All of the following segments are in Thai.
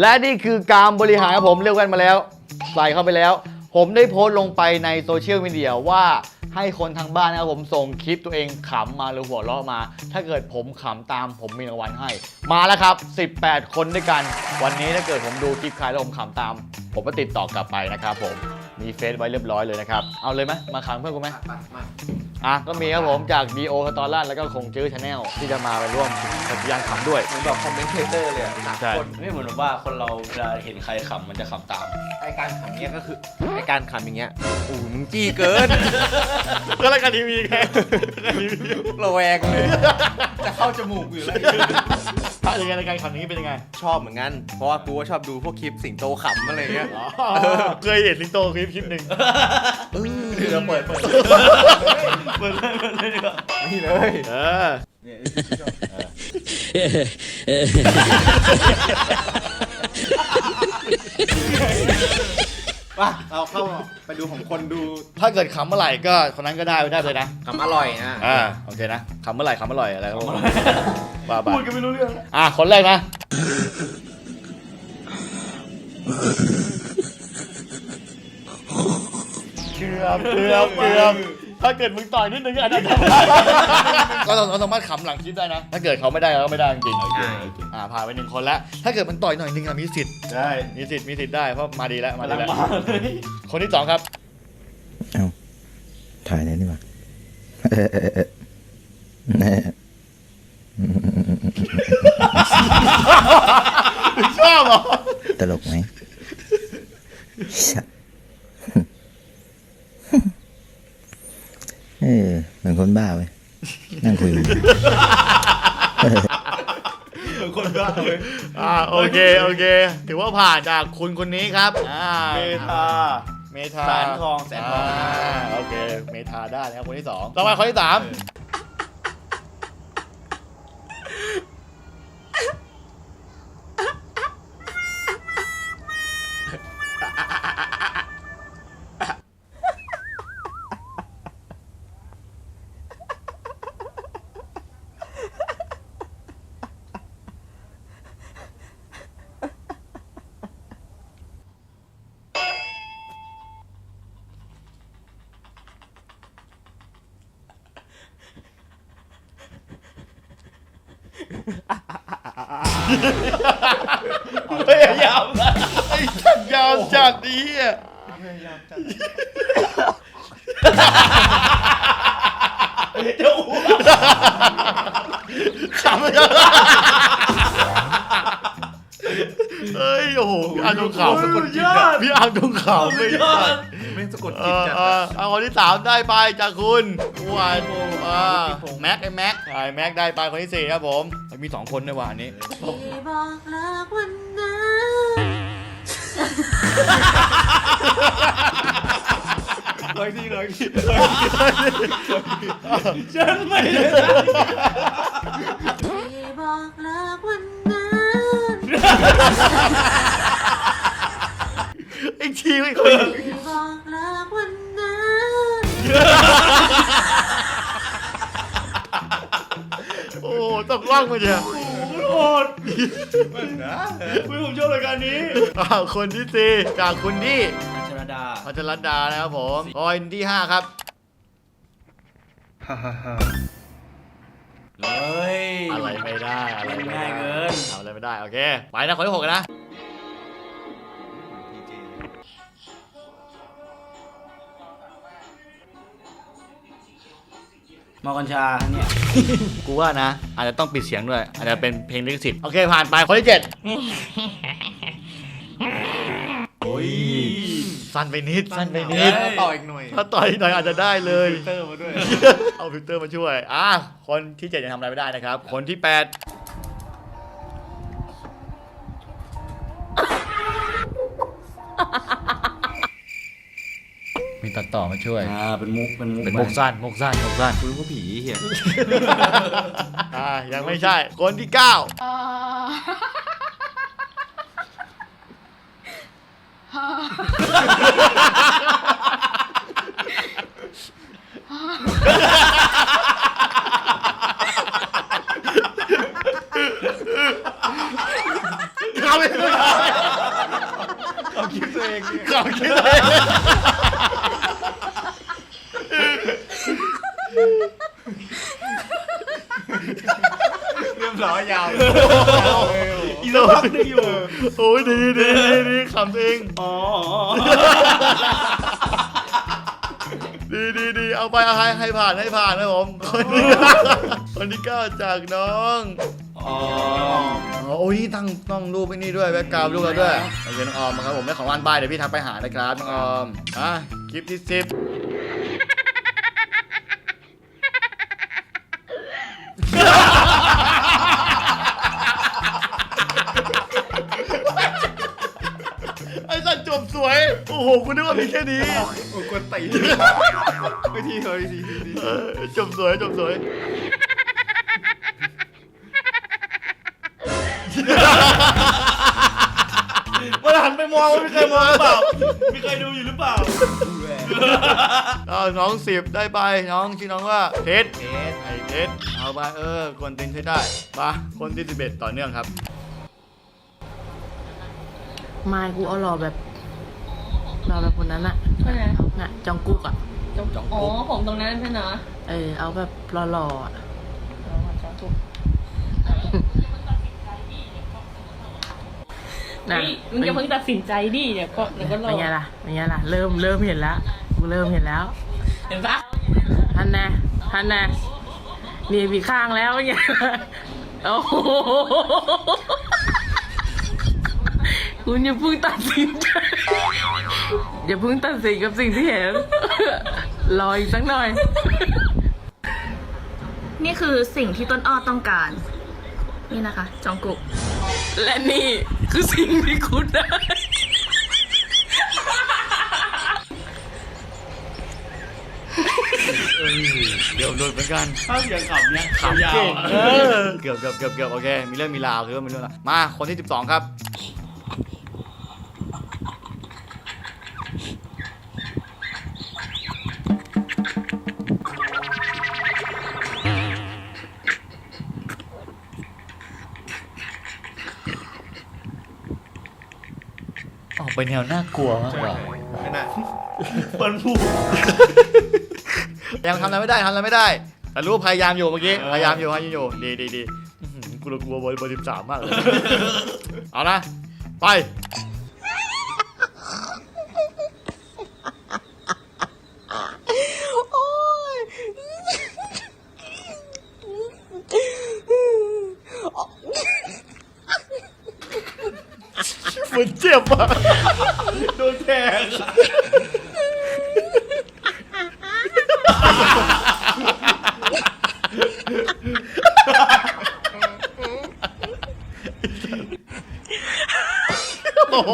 และนี่คือการบริหารครับผมเลือกแว่นมาแล้ว ใส่เข้าไปแล้ว ผมได้โพสต์ลงไปในโซเชียลมีเดียว่าให้คนทางบ้านนะครับผมส่งคลิปตัวเองขำมาหรือหัวเราะมา ถ้าเกิดผมขำตามผมมีรางวัลให้ มาแล้วครับ 18 คนด้วยกัน วันนี้ถ้าเกิดผมดูคลิปใครแล้วผมขำตาม ผมก็ติดต่อกลับไปนะครับผม มีเฟซไว้เรียบร้อยเลยนะครับ เอาเลยไหมมาขำเพื่อนกูไหมมามาอะก็มีครับผมจาก D.O. สตอรันแล้วก็คงจื้อชาแนลที่จะมาไปร่วมปฏิญาณขำด้วย เหมือนแบบคอมเมนเตอร์เลยอะสามใช่ คนไม่เหมือนว่าคนเราเวลาเห็นใครขำมันจะขำตาม ไอการขำเนี้ยก็คือไอการขำอย่างเงี้ยโอ้โหมึงจี้เกิน ก็รายการทีวีไงระแวงเลย จะเข้าจมูกอยู่แล้วถ้าอย่างไงรายการขำอย่างนี้เป็นยังไง ชอบเหมือนกัน เพราะว่ากูก็ชอบดูพวกคลิปสิงโตขำอะไรเงี้ย เคยเห็นลิงโตคลิปคลิปหนึ่งเดี๋ยวเปิดเปิดเปิดเลยเปิดเลยดีกว่านี่เลยเออป่ะเราเข้าไปดูของคนดูถ้าเกิดขำเมื่อไหร่ก็คนนั้นก็ได้ได้เลยนะขำอร่อยนะอ่าโอเคนะขำเมื่อไหร่ขำเมื่อไหร่อะไรก็ว่าไปพูดกันไม่รู้เรื่องอะคนแรกนะ อบเกือบเกือบถ้าเกิดมึงต่อยนิดนึงอาจจะทำได้ก็เราเราสามารถขำหลังคลิปได้นะ ถ้าเกิดเขาไม่ได้เราก็ไม่ได้จริงๆอ่าผ่านไปหนึ่งคนแล้วถ้าเกิดมันต่อยหน่อยนึงอะมีสิทธิ์ใช่มีสิทธิ์มีสิทธิ์ได้เพราะมาดีแล้วมาดีกำลังแล้วมาเลยคนที่สองครับเอาถ่ายเลยดีกว่าเออเออเออเออชอบเหรอตลกไหมสัตว์ เออเหมือนคนบ้าเว้ยนั่งคุยกันคนบ้าเลยอ่าโอเคโอเค ถือว่าผ่านจากคุณคนนี้ครับอ่าเมทาเมทาแสนทองแสนทองาโอเค เมทาได้นะครับคนที่สองต่อไปคนที่สาม พยายามนะไอ้ชัดยาวจัดดีอะขำเลยเฮ้ยโอ้โหพี่อาร์ตรงขาวสุดยอดพี่อาร์ตรงขาวไม่สุดยอได้ดไม่งสะกดเอจิตอจัดเออเอาคนที่สามได้ไปจากคุณวายเออแม็กไอ้แม็กไอ้แม็กได้ไปคนที่สี่ครับผม มีสองคนด้วยว่ะอันนี้ ที่บอกเลิกวันนั้นเลยทีเลยทีฉันไม่ได้ที่บอกเลิกวันนั้นไอ้ทีไม่คนที่บอกเลิกวัน อ้ตกล่องมาเชียวโหดนะผมชอบรายการนี้อ้าวคนที่สี่จากคุณที่อัชรดาพัชรดานะครับผมคนที่ห้าครับเฮ้ยอะไรไม่ได้อะไรไม่ได้ง่ายเกินเอาอะไรไม่ได้ โอเค ไปนะคนที่หกนะ มอกัญชาเนี่ยกูว่านะ อาจจะต้องปิดเสียงด้วย อาจจะเป็นเพลงลิขสิทธิ์โอเคผ่านไปคนที่เจ็ดโอ้ยสั้นไปนิดสั้นไปนิเฮ้ดยต่ออีกหน่อยถ้าต่อยหน่อยอาจจะได้เลยเตอร์มาด้วย เอาฟิลเตอร์มาช่วย อะ คนที่เจ็ดยังทำอะไรไม่ได้นะครับ คนที่แปด ตัดต่อมาช่วย อ่าเป็นมุกเป็นมุกเป็นมุกสั้นมุกสั้นมุกสั้นคุณก็ผีเหี้ยอ่ายังไม่ใช่ คนที่เก้าเอาไปเลยเอาคิดตัวเองเนี่ยขอบคิดเลย เรียบร้ อยยาวอีโลพักนึงอยู่ โอ้ยดีดีดีดีขำเอง อ๋อดีดีดีเอาไปเอาให้ให้ผ่านให้ผ่านนะผมคนที่คนที่เก้าจากน้องอ๋ออ๋อโอ้ยตั้งต้องรูปไอ้นี่ด้วยแบ็กกราวด์รูปเราด้วยโอเคน้องออมครับผมได้ของรานบายเดี๋ยวพี่ทักไปหานะครับน้องออมอะคลิปที่สิบ หคุณนึกว่ามีแค่นี้โอ้กวนตีไปทีเถอะทีทีทีเออจบสวยจบสวย มันหันไปมองว่ามีใครมองหรือเปล่ามีใครดูอยู่หรือเปล่าเอาน้องสิบได้ไปน้องชื่อน้องว่าเพชรเพชรไอเพชรเอาไปเออคนตินใช้ได้มาคนที่สิบเอ็ดต่อเนื่องครับ ไม่กูเอาหล่อแบบ หล่อแบบคนนั้นอะคนไหน น่ะจองกุ๊กอะจงอ๋อผมตรงนั้นใช่ไหมเออเอาแบบหล่อๆอะอ๋อจองถูกนะนี่มึงจะเพิ่งตัดสินใจดิเดี๋ยวก็เดี๋ยวก็รอเป็นไงล่ะเป็นไงล่ะเริ่มเริ่มเห็นแล้วกูเริ่มเห็นแล้วเห็นปะท่านแน่ท่านแน่นี่มีข้างแล้วเป็นไงโอ้โห คุณอย่าเพิ่งตัดสินใจอย่าเพิ่งตัดสินกับสิ่งที่เห็น รออีกสักหน่อย นี่คือสิ่งที่ต้นอ้อต้องการ นี่นะคะ จองกุก และนี่คือสิ่งที่คุณได้เดี๋ยวโดนเหมือนกันถ้าอย่างขำเนี่ยขำยาวเก่งๆอะ เออเกือบเกือบเกือบเกือบโอเค มีเรื่องมีราวคือว่ามีเรื่องราวมา คนที่สิบสองครับ ไปแนวน่ากลัวมากกว่าไม่น่ามันผูกยังทำอะไรไม่ได้ทำอะไรไม่ได้ แต่รู้ว่าพยายามอยู่เมื่อกี้ พยายามอยู่พยายามอยู่ ดีดีดีอื้อหือกูกลัวเบอร์เบอร์สิบสามมากเลย เอานะ ไปเหมือนเจ็บอะโด นแทงโอ้โห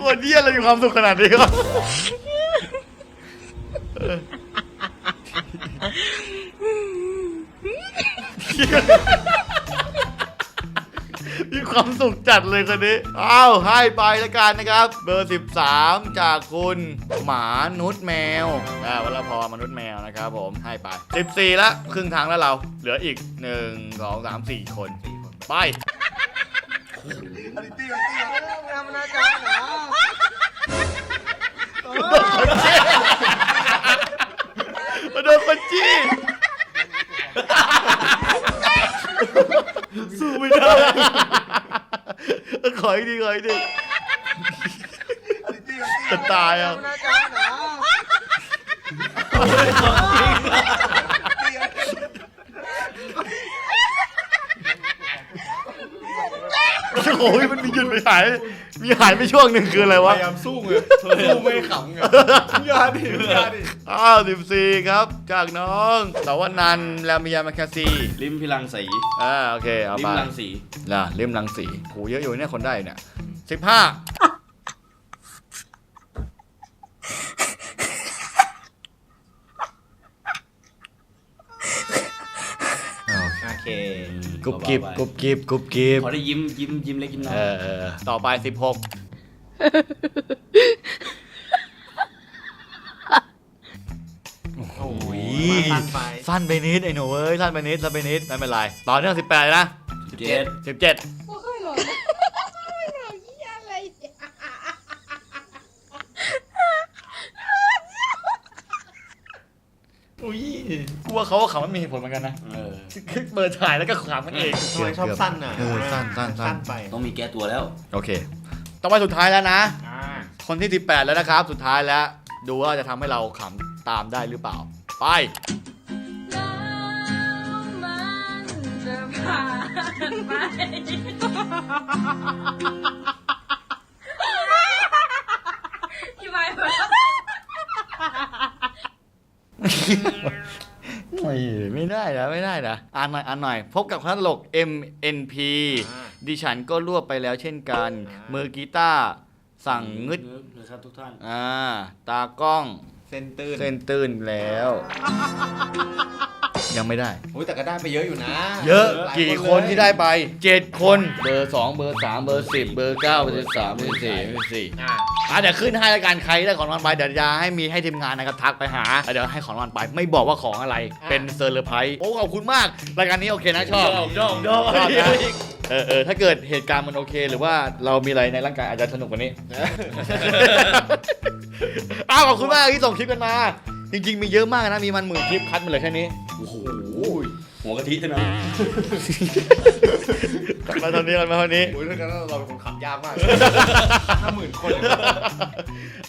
คนเยี่ยเลยมีความสุขขนาดนี้ก็ จัดเลยคนนี้อ้าวให้ไปแล้วกันนะครับ เบอร์ 13 จากคุณหมานุษย์แมวอ่าวลพรมนุษย์แมวนะครับผมให้ไป 14แล้วครึ่งทางแล้วเรา เหลืออีก 1 2 3 4 คน ไปมาโดนคนจี้สู้ไม่ได้ ขออีกทีขออีกทีจะตายอะโอ้ยมันมีหยุดไปไหน มีหายไปช่วงหนึ่งคืออะไรพวะยายามสู้ไงสู้ไม่ให้ขำไงอยาดิอยาดิอ้าวสิบสี่ครับ จากน้องสาวนันท์แลมิยามาคาซีลิมพิลังสีอ่าโอเคเอาลิไปมลังสีนะเล่มรังสีโหเยอะอยู่เนี่ยคนได้เนี่ยสิบห้าโอเค กุบกิบกุบกิบกุบกิบขอได้ยิ้มยิ้มยิ้มเล็กยิ้มน้อเอยอเออต่อไปสิบหกโอ้ยมาสั้นไปสั้นไปนิดไอ้หนูเอ้ยสั้นไปนิดสั้นไปนิดไม่เป็นไรต่อเนื่องสิบแปดนะเจ็ดสิบเจ็ด กูว่าเขาก็ขำมันมีเหตุผลเหมือนกันนะเออคือเปิดถ่ายแล้วก็ขำมันเอง ทำไมชอบสั้นอะเออสั้นสั้นสั้น สั้นไปต้องมีแก้ตัวแล้ว โอเค ต่อไปสุดท้ายแล้วนะ อ่าคนที่ 18 แล้วนะครับ สุดท้ายแล้ว ดูว่าจะทำให้เราขำตามได้หรือเปล่า ไป แล้วมันจะผ่านไปพี่ไม้เหรอ ไม่ไม่ได้นะไม่ได้นะอ่านหน่อยอ่านหน่อย พบกับคณะตลก MNP อ่าดิฉันก็รวบไปแล้วเช่นกันมือกีตาร์สั่งงึดนะครับทุกท่านอ่าตากล้องเส้นตื้นเส้นตื้นแล้ว ยังไม่ได้ โอ้ยแต่ก็ได้ไปเยอะอยู่นะเยอะหลากี่เลยคนที่ได้ไป 7 คนเบอร์ 2 เบอร์ 3 เบอร์ 10 เบอร์9เบอร์13เบอร์14เบอร์4อ่าอะเดี๋ยวขึ้นให้ละกันใครได้ของรางวัลไปเดี๋ยวจะให้มีให้ทีมงานนะครับทักไปหาแล้วเดี๋ยวให้ของรางวัลไปไม่บอกว่าของอะไรเป็นเซอร์ไพรส์โอ้ขอบคุณมากรายการนี้โอเคนะชอบชอบชอบชอบชอบนะ เออเออถ้าเกิดเหตุการณ์มันโอเค หรือว่าเรามีอะไรในร่างกายอาจจะสนุกกว่านี้ อ้าวขอบคุณมากที่ส่งคลิปกันมา จริง ๆ มีเยอะมากนะ มีมันหมื่นคลิปคัดมาเหลยแค่นี้ โอ้โหหัวกะทิใช่ไหมกันมาตอนนี้กันมาตอนนี้โอ้ยถ้ากันเราเป็นคนขับยากมากห้าหมื่นคน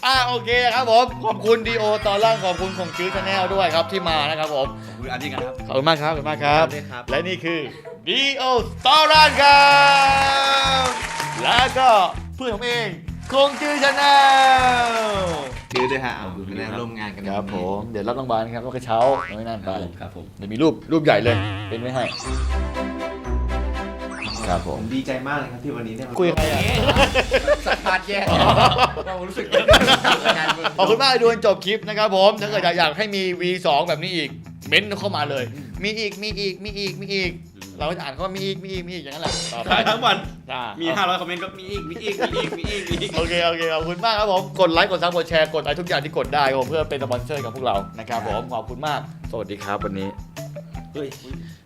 อ่าโอเคครับผม ขอบคุณดีโอตอนล่างขอบคุณของจื้อชาแนลด้วยครับที่มานะครับผม ขอบคุณอันนี้กันครับ ขอบคุณมากครับ ขอบคุณมากครับได้ครับและนี่คือดีโอตอรันครับ แล้วก็เพื่อนผมเองคงจื้อชาแนล ชื่อด้วยฮะเอาคะแนนร่วมงานกันครับผม เดี๋ยวรับรางวัลครับรถกระเช้าไม่นั่นไปครับผมเดี๋ยวมีรูปรูปใหญ่เลย เป็นไม่ให้ ครับผผมมดีใจมากเลยครับที่วันนี้ได้มาคุยกับใครอะ สัมภาษณ์แย่เรารู้สึกขอบคุณมากที่ดูจนจบคลิปนะครับผม ถ้าเกิดอยากให้มี V2 แบบนี้อีก เม้นต์เข้ามาเลย มีอีกมีอีกมีอีกมีอีก เราจะอ่านเขาว่ามีอีกมีอีกมีอีกอย่างนั้นแหละต่อไปทั้งวันอ่ามี 500 คอมเมนต์ก็มีอีก มีอีก มีอีก มีอีก มีอีก โอเคโอเคขอบคุณมากครับผมกดไลค์กดซับกดแชร์กดอะไรทุกอย่างที่กดได้ครับผมเพื่อเป็นสปอนเซอร์กับพวกเรานะครับผมขอบคุณมาก สวัสดีครับวันนี้ เฮ้ย